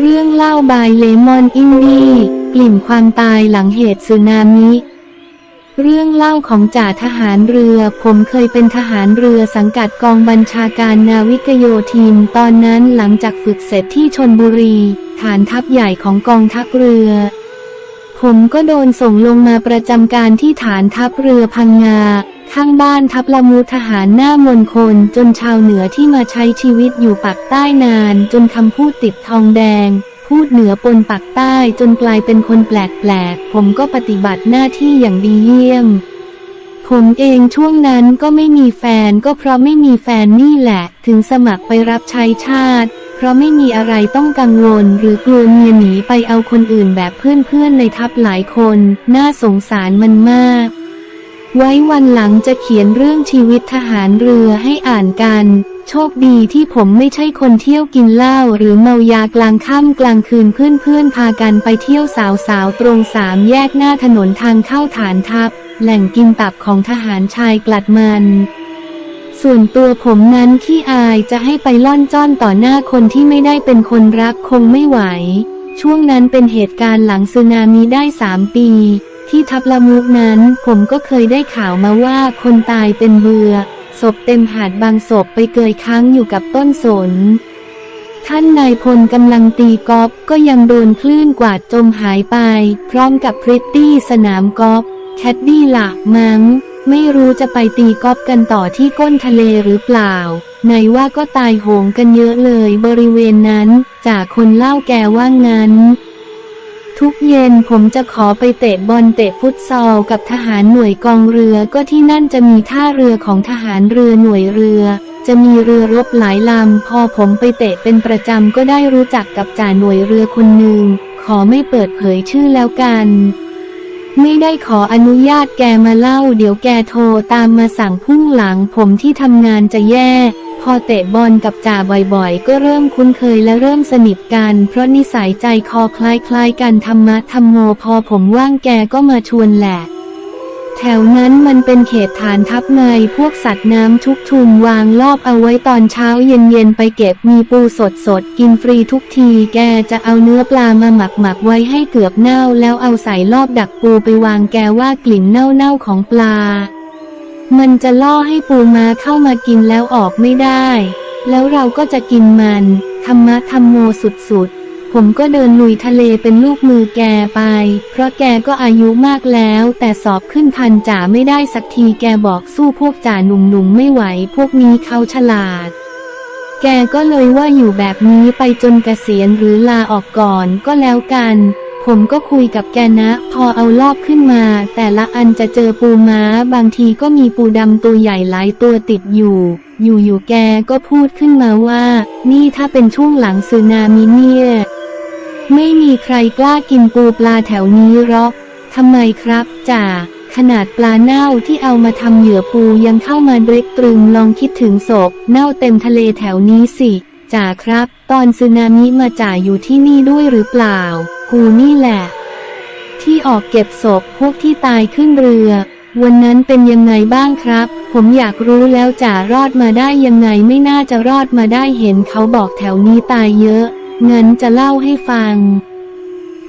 เรื่องเล่าบายเลมอนอินดี้กลิ่นความตายหลังเหตุสึนามิ เรื่องเล่าของจ่าทหารเรือ ผมเคยเป็นทหารเรือสังกัดกองบัญชาการนาวิกโยธิน ตอนนั้นหลังจากฝึกเสร็จที่ชนบุรี ฐานทัพใหญ่ของกองทัพเรือ ผมก็โดนส่งลงมาประจำการที่ฐานทัพเรือพังงา ข้างบ้านทัพละมูทหารหน้ามนคนจนชาวเหนือที่มาใช้ชีวิตอยู่ปากใต้นาน จนคำพูดติดทองแดง พูดเหนือปนปากใต้จนกลายเป็นคนแปลกๆ ผมก็ปฏิบัติหน้าที่อย่างดีเยี่ยม ผมเองช่วงนั้นก็ไม่มีแฟนก็เพราะไม่มีแฟนนี่แหละ ถึงสมัครไปรับใช้ชาติ เพราะไม่มีอะไรต้องกังวล หรือกลัวเมียหนีไปเอาคนอื่นแบบเพื่อนๆในทัพหลายคน น่าสงสารมันมาก ไว้วันหลังจะเขียนเรื่องชีวิตทหารเรือให้อ่านกัน โชคดีที่ผมไม่ใช่คนเที่ยวกินเหล้าหรือเมายากลางค่ำกลางคืนเพื่อนๆพากันไปเที่ยวสาวๆตรงสามแยกหน้าถนนทางเข้าฐานทัพ แหล่งกินตับของทหารชายกลัดมัน ส่วนตัวผมนั้นขี้อายจะให้ไปล่อนจ้อนต่อหน้าคนที่ไม่ได้เป็นคนรักคงไม่ไหว ช่วงนั้นเป็นเหตุการณ์หลังสึนามิได้สามปี ที่ทับละมุกนั้น ผมก็เคยได้ข่าวมาว่าคนตายเป็นเบือศพเต็มหาดบางศพไปเกยค้างอยู่กับต้นสน ท่านนายพลกำลังตีกอล์ฟก็ยังโดนคลื่นกวาดจมหายไป พร้อมกับพริตตี้สนามกอล์ฟแคดดี้ละมั้ง ไม่รู้จะไปตีกอล์ฟกันต่อที่ก้นทะเลหรือเปล่าไหนว่าก็ตายโหงกันเยอะเลยบริเวณนั้น จากคนเล่าแกว่างั้น ทุกเย็นผมจะขอไปเตะบอลเตะฟุตซอลกับทหารหน่วยกองเรือก็ที่นั่นจะมีท่าเรือของทหารเรือหน่วยเรือ จะมีเรือรบหลายลำพอผมไปเตะเป็นประจำก็ได้รู้จักกับจ่าหน่วยเรือคนหนึ่งขอไม่เปิดเผยชื่อแล้วกัน ไม่ได้ขออนุญาตแกมาเล่า เดี๋ยวแกโทรตามมาสั่งพุ่งหลังผมที่ทำงานจะแย่ พอเตะบอลกับจ่าบ่อยๆ ก็เริ่มคุ้นเคยและเริ่มสนิทกัน เพราะนิสัยใจคอคล้ายๆกันธรรมะธรรมโมพอผมว่างแกก็มาชวนแหละ แถวนั้นมันเป็นเขตฐานทัพไงพวกสัตว์น้ำชุกชุมวางรอบเอาไว้ตอนเช้าเย็นๆไปเก็บมีปูสดสดๆกินฟรีทุกที แกจะเอาเนื้อปลามาหมักหมักๆไว้ให้เกือบเน่า แล้วเอาใส่รอบดักปูไปวางแกว่ากลิ่นเน่าๆของปลา มันจะล่อให้ปูมาเข้ามากินแล้วออกไม่ได้ แล้วเราก็จะกินมัน ธรรมะธรรมโมสุดๆ ผมก็เดินลุยทะเลเป็นลูกมือแกไป เพราะแกก็อายุมากแล้ว แต่สอบขึ้นพันจ่าไม่ได้สักทีแกบอกสู้พวกจ่าหนุ่มๆไม่ไหว พวกนี้เขาฉลาด แกก็เลยว่าอยู่แบบนี้ไปจนเกษียณหรือลาออกก่อนก็แล้วกัน ผมก็คุยกับแกนะ พอเอารอบขึ้นมา แต่ละอันจะเจอปูม้า บางทีก็มีปูดำตัวใหญ่หลายตัวติดอยู่ อยู่ๆแกก็พูดขึ้นมาว่า นี่ถ้าเป็นช่วงหลังสึนามิเนี่ย ไม่มีใครกล้ากินปูปลาแถวนี้หรอกทำไมครับจ่าขนาดปลาเน่าที่เอามาทำเหยื่อปูยังเข้ามาเร็กตรึงลองคิดถึงศพเน่าเต็มทะเลแถวนี้สิ จ่าครับ ตอนสึนามิมาจ่าอยู่ที่นี่ด้วยหรือเปล่า กูนี่แหละ ที่ออกเก็บศพพวกที่ตายขึ้นเรือ วันนั้นเป็นยังไงบ้างครับ ผมอยากรู้แล้วจ่ารอดมาได้ยังไงไม่น่าจะรอดมาได้เห็นเขาบอกแถวนี้ตายเยอะ งั้นจะเล่าให้ฟัง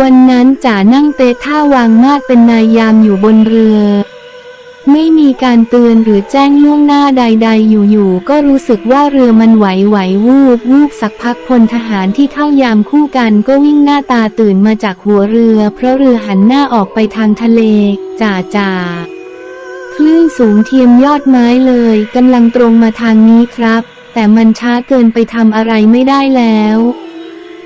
วันนั้นจ่านั่งเตะท่าวางมาดเป็นนายยามอยู่บนเรือ ไม่มีการเตือนหรือแจ้งล่วงหน้าใด ๆ อยู่ๆ ก็รู้สึกว่าเรือมันไหวไหววูบวูบสักพักพลทหารที่เข้ายามคู่กันก็วิ่งหน้าตาตื่นมาจากหัวเรือ เพราะเรือหันหน้าออกไปทางทะเล จ่าจ่าคลื่นสูงเทียมยอดไม้เลยกำลังตรงมาทางนี้ครับ แต่มันช้าเกินไปทำอะไรไม่ได้แล้ว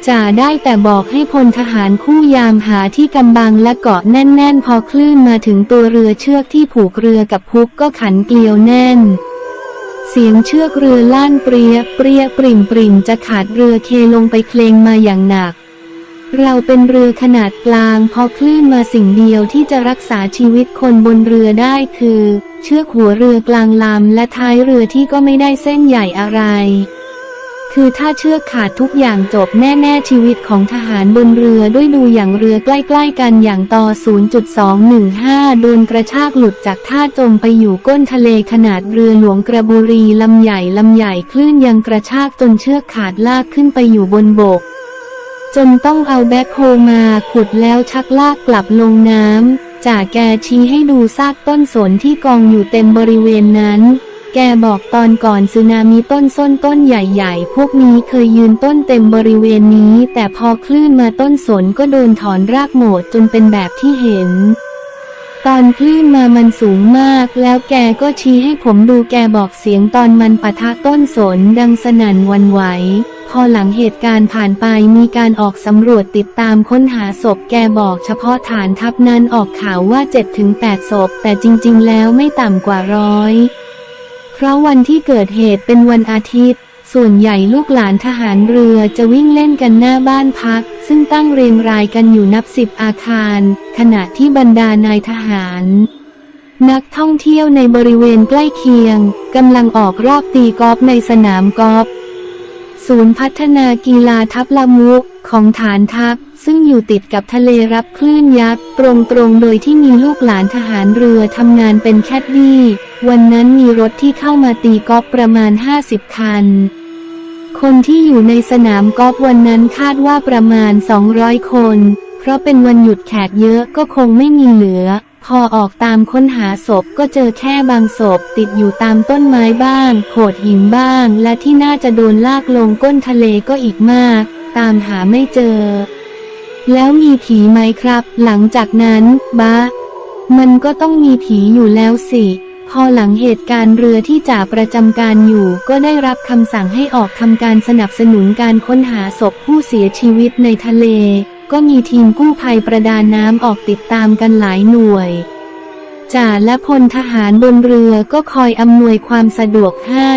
จ่าได้แต่บอกให้พลทหารคู่ยามหาที่กำบังและเกาะแน่น ๆ พอคลื่นมาถึงตัวเรือเชือกที่ผูกเรือกับพุกก็ขันเกลียวแน่น เสียงเชือกเรือล่านเปรียเปรียปริ่มปริ่มจะขาดเรือเคลงไปเคลงมาอย่างหนัก เราเป็นเรือขนาดกลาง พอคลื่นมาสิ่งเดียวที่จะรักษาชีวิตคนบนเรือได้คือ เชือกหัวเรือ กลางลำและท้ายเรือที่ก็ไม่ได้เส้นใหญ่อะไร คือถ้าเชือกขาดทุกอย่างจบแน่ ๆ ชีวิตของทหารบนเรือด้วยดูอย่างเรือใกล้ ๆ กันอย่างต่อ 0.215 โดนกระชากหลุดจากท่าจมไปอยู่ก้นทะเลขนาดเรือหลวงกระบุรีลำใหญ่ลำใหญ่คลื่นยังกระชากจนเชือกขาดลากขึ้นไปอยู่บนบก จนต้องเอาแบ็คโฮมาขุดแล้วชักลากกลับลงน้ำจ่าแกชี้ให้ดูซากต้นสนที่กองอยู่เต็มบริเวณนั้น แกบอกตอนก่อนสึนามิต้นส้นต้นใหญ่ๆ พวกนี้เคยยืนต้นเต็มบริเวณนี้ แต่พอคลื่นมาต้นสนก็โดนถอนรากหมดจนเป็นแบบที่เห็น ตอนคลื่นมามันสูงมาก แล้วแกก็ชี้ให้ผมดูแกบอกเสียงตอนมันปะทะต้นสนดังสนั่นวันไหว พอหลังเหตุการณ์ผ่านไปมีการออกสำรวจติดตามค้นหาศพแกบอกเฉพาะฐานทัพนั้นออกข่าวว่า 7-8 ศพ แต่จริง ๆ แล้วไม่ต่ำกว่าร้อย เพราะวันที่เกิดเหตุเป็นวันอาทิตย์ ส่วนใหญ่ลูกหลานทหารเรือจะวิ่งเล่นกันหน้าบ้านพัก ซึ่งตั้งเรียงรายกันอยู่นับสิบอาคาร ขณะที่บรรดานายทหาร นักท่องเที่ยวในบริเวณใกล้เคียงกำลังออกรอบตีกอล์ฟในสนามกอล์ฟศูนย์พัฒนากีฬาทับละมุกของฐานทัพ ซึ่งอยู่ติดกับทะเลรับคลื่นยักษ์ตรงๆ โดยที่มีลูกหลานทหารเรือทำงานเป็นแคดดี้ วันนั้นมีรถที่เข้ามาตีกอล์ฟประมาณ 50 คัน คนที่อยู่ในสนามกอล์ฟวันนั้นคาดว่าประมาณ 200 คน เพราะเป็นวันหยุดแขกเยอะก็คงไม่มีเหลือ พอออกตามค้นหาศพก็เจอแค่บางศพ ติดอยู่ตามต้นไม้บ้างโขดหินบ้าง และที่น่าจะโดนลากลงก้นทะเลก็อีกมาก ตามหาไม่เจอ แล้วมีผีไหมครับ หลังจากนั้นบะมันก็ต้องมีผีอยู่แล้วสิ พอหลังเหตุการณ์เรือที่จ่าประจำการอยู่ ก็ได้รับคำสั่งให้ออกทำการสนับสนุนการค้นหาศพผู้เสียชีวิตในทะเล ก็มีทีมกู้ภัยประดาน้ำออกติดตามกันหลายหน่วยจ่าและพลทหารบนเรือก็คอยอำนวยความสะดวกให้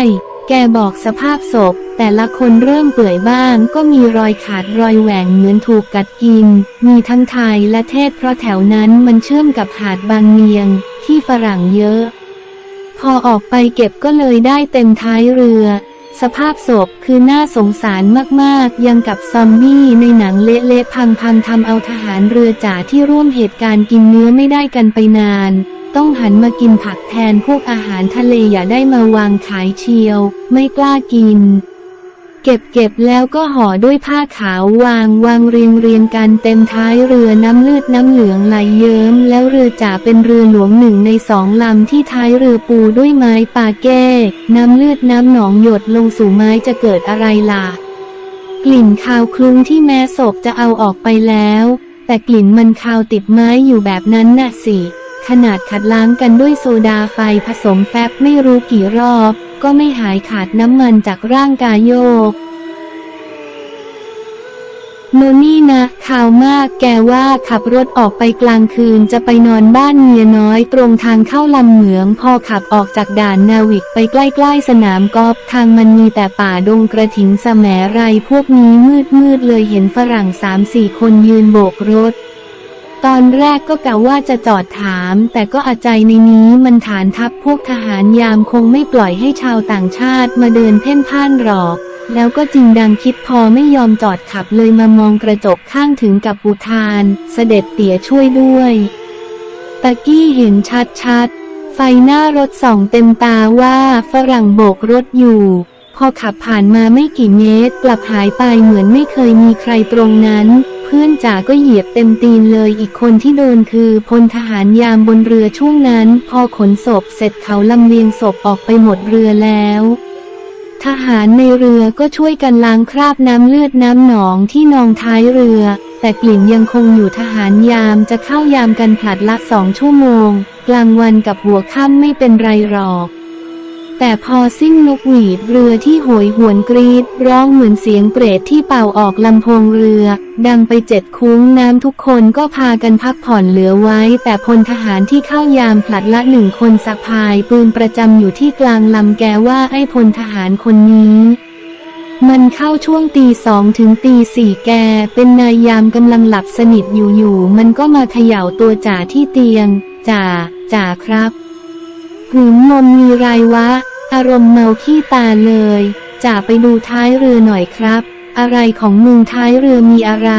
แกบอกสภาพศพ แต่ละคนเริ่มเปื่อยบ้าง ก็มีรอยขาดรอยแหว่งเหมือนถูกกัดกิน มีทั้งไทยและเทศเพราะแถวนั้นมันเชื่อมกับหาดบางเนียง ที่ฝรั่งเยอะ พอออกไปเก็บก็เลยได้เต็มท้ายเรือ สภาพศพคือน่าสงสารมากๆ ยังกับซอมบี้ในหนังเละๆพังๆทำเอาทหารเรือจ่าที่ร่วมเหตุการณ์กินเนื้อไม่ได้กันไปนาน ต้องหันมากินผักแทนพวกอาหารทะเลอย่าได้มาวางขายเชียว ไม่กล้ากิน เก็บเก็บแล้วก็ห่อด้วยผ้าขาววางวางเรียงเรียงกันเต็มท้ายเรือน้ำเลือดน้ำเหลืองไหลเยิ้ม แล้วเรือจ่าเป็นเรือหลวงหนึ่งในสองลำที่ท้ายเรือปูด้วยไม้ปาแก้ น้ำเลือดน้ำหนองหยดลงสู่ไม้จะเกิดอะไรล่ะ กลิ่นคาวคลุ้งที่แม้ศพจะเอาออกไปแล้ว แต่กลิ่นมันคาวติดไม้อยู่แบบนั้นน่ะสิ ขนาดขัดล้างกันด้วยโซดาไฟผสมแฟบไม่รู้กี่รอบ ก็ไม่หายขาดน้ำมันจากร่างกายโยก โนนี่นะข่าวมากแกว่าขับรถออกไปกลางคืนจะไปนอนบ้านเมียน้อยตรงทางเข้าลำเหมือง พอขับออกจากด่านนาวิกไปใกล้ๆสนามกอล์ฟทางมันมีแต่ป่าดงกระถินสแมไรพวกนี้มืดๆเลยเห็นฝรั่งสามสี่คนยืนโบกรถ ตอนแรกก็กะว่าจะจอดถาม แต่ก็อาใจในนี้มันฐานทัพพวกทหารยามคงไม่ปล่อยให้ชาวต่างชาติมาเดินเพ่นพ่านหรอก แล้วก็จริงดังคิดพอไม่ยอมจอดขับเลยมามองกระจกข้างถึงกับอุทาน เสด็จเตี่ยช่วยด้วย ตะกี้เห็นชัดๆ ไฟหน้ารถส่องเต็มตาว่าฝรั่งโบกรถอยู่พอขับผ่านมาไม่กี่เมตร กลับหายไปเหมือนไม่เคยมีใครตรงนั้น เพื่อนจ๋าก็เหยียบเต็มตีนเลยอีกคนที่โดนคือพลทหารยามบนเรือช่วงนั้น พอขนศพเสร็จเขาลำเลียงศพออกไปหมดเรือแล้ว ทหารในเรือก็ช่วยกันล้างคราบน้ำเลือดน้ำหนองที่นองท้ายเรือ แต่กลิ่นยังคงอยู่ทหารยามจะเข้ายามกันผลัดละสองชั่วโมง กลางวันกับหัวค่ำไม่เป็นไรหรอก แต่พอสิ้นนกหวีดเรือที่โหยหวนกรีด ร้องเหมือนเสียงเปรตที่เป่าออกลำโพงเรือ ดังไปเจ็ดคุ้งน้ำทุกคนก็พากันพักผ่อนเหลือไว้ แต่พลทหารที่เข้ายามผลัดละหนึ่งคนสะพายปืนประจำอยู่ที่กลางลำแกว่าไอ้พลทหารคนนี้มันเข้าช่วงตีสองถึงตีสี่แก เป็นนายยามกำลังหลับสนิทอยู่ๆ มันก็มาเขย่าตัวจ่าที่เตียง จ่า จ่าครับ หืมนมมีไรวะ อารมณ์เมาขี้ตาเลย จ่าไปดูท้ายเรือหน่อยครับ อะไรของมึงท้ายเรือมีอะไร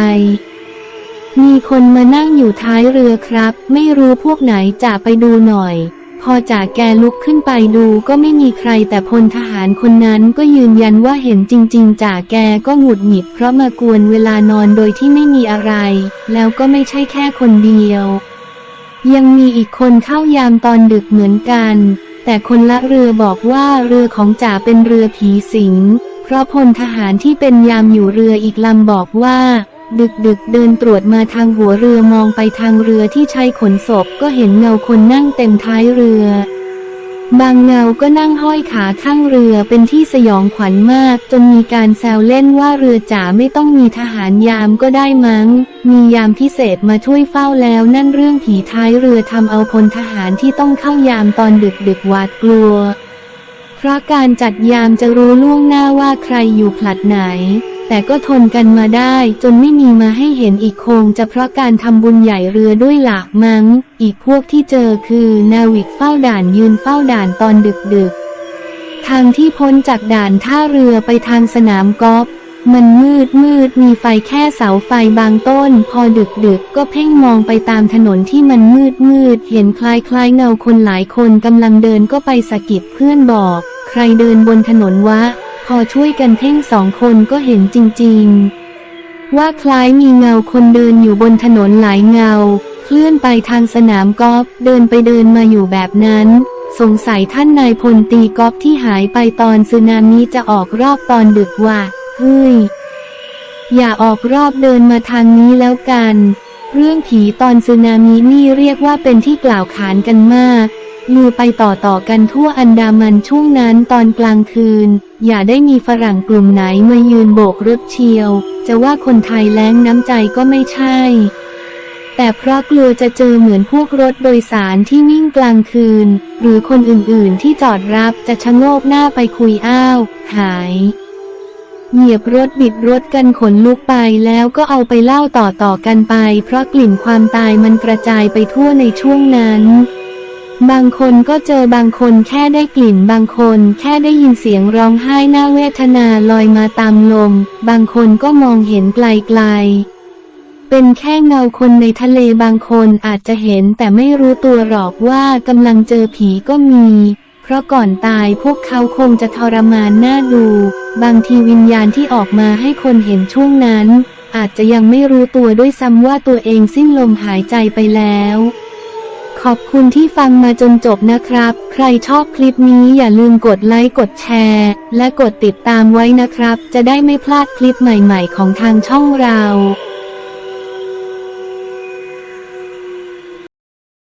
มีคนมานั่งอยู่ท้ายเรือครับ ไม่รู้พวกไหนจ่าไปดูหน่อย พอจ่าแกลุกขึ้นไปดูก็ไม่มีใครแต่พลทหารคนนั้นก็ยืนยันว่าเห็นจริง ๆจ่าแกก็หงุดหงิดเพราะมากวนเวลานอนโดยที่ไม่มีอะไร แล้วก็ไม่ใช่แค่คนเดียว ยังมีอีกคนเข้ายามตอนดึกเหมือนกัน แต่คนละเรือบอกว่าเรือของจ่าเป็นเรือผีสิง เพราะพลทหารที่เป็นยามอยู่เรืออีกลำบอกว่า ดึกดึกๆเดินตรวจมาทางหัวเรือมองไปทางเรือที่ใช้ขนศพก็เห็นเงาคนนั่งเต็มท้ายเรือ บางเงาก็นั่งห้อยขาข้างเรือเป็นที่สยองขวัญมาก จนมีการแซวเล่นว่าเรือจ๋าไม่ต้องมีทหารยามก็ได้มั้ง มียามพิเศษมาช่วยเฝ้าแล้วนั่นเรื่องผีท้ายเรือทำเอาพลทหารที่ต้องเข้ายามตอนดึกดึกหวาดกลัว เพราะการจัดยามจะรู้ล่วงหน้าว่าใครอยู่ผลัดไหน แต่ก็ทนกันมาได้จนไม่มีมาให้เห็นอีกคงจะเพราะการทำบุญใหญ่เรือด้วยหลักมั้ง อีกพวกที่เจอคือนาวิกเฝ้าด่านยืนเฝ้าด่านตอนดึกดึกๆทางที่พ้นจากด่านท่าเรือไปทางสนามกอล์ฟ มันมืดมืดมีไฟแค่เสาไฟบางต้น พอดึกดึกก็เพ่งมองไปตามถนนที่มันมืดมืด เห็นคล้ายคล้ายเงาคนหลายคนกำลังเดินก็ไปสะกิดเพื่อนบอก ใครเดินบนถนนวะ พอช่วยกันเพ่งสองคนก็เห็นจริง ๆ ว่าคล้ายมีเงาคนเดินอยู่บนถนนหลายเงา เคลื่อนไปทางสนามกอล์ฟเดินไปเดินมาอยู่แบบนั้นสงสัยท่านนายพลตีกอล์ฟที่หายไปตอนสึนามิจะออกรอบตอนดึกว่ะ เฮ้ย อย่าออกรอบเดินมาทางนี้แล้วกัน เรื่องผีตอนสึนามินี่เรียกว่าเป็นที่กล่าวขานกันมากลือไปต่อต่อกันทั่วอันดามันช่วงนั้นตอนกลางคืน อย่าได้มีฝรั่งกลุ่มไหนมายืนโบกรถเชียว จะว่าคนไทยแล้งน้ำใจก็ไม่ใช่ แต่เพราะกลัวจะเจอเหมือนพวกรถโดยสารที่วิ่งกลางคืน หรือคนอื่นๆที่จอดรับจะชะโงกหน้าไปคุยอ้าว หาย เหยียบรถบิดรถกันขนลุกไปแล้วก็เอาไปเล่าต่อต่อๆกันไป เพราะกลิ่นความตายมันกระจายไปทั่วในช่วงนั้น บางคนก็เจอบางคนแค่ได้กลิ่นบางคนแค่ได้ยินเสียงร้องไห้หน่าเวทนาลอยมาตามลม บางคนก็มองเห็นไกลๆ เป็นแค่เงาคนในทะเลบางคนอาจจะเห็นแต่ไม่รู้ตัวหรอกว่ากำลังเจอผีก็มี เพราะก่อนตายพวกเขาคงจะทรมานน่าดู บางทีวิญญาณที่ออกมาให้คนเห็นช่วงนั้น อาจจะยังไม่รู้ตัวด้วยซ้ำว่าตัวเองสิ้นลมหายใจไปแล้ว ขอบคุณที่ฟังมาจนจบนะครับ ใครชอบคลิปนี้อย่าลืมกดไลค์กดแชร์ และกดติดตามไว้นะครับ จะได้ไม่พลาดคลิปใหม่ ๆ ของทางช่องเรา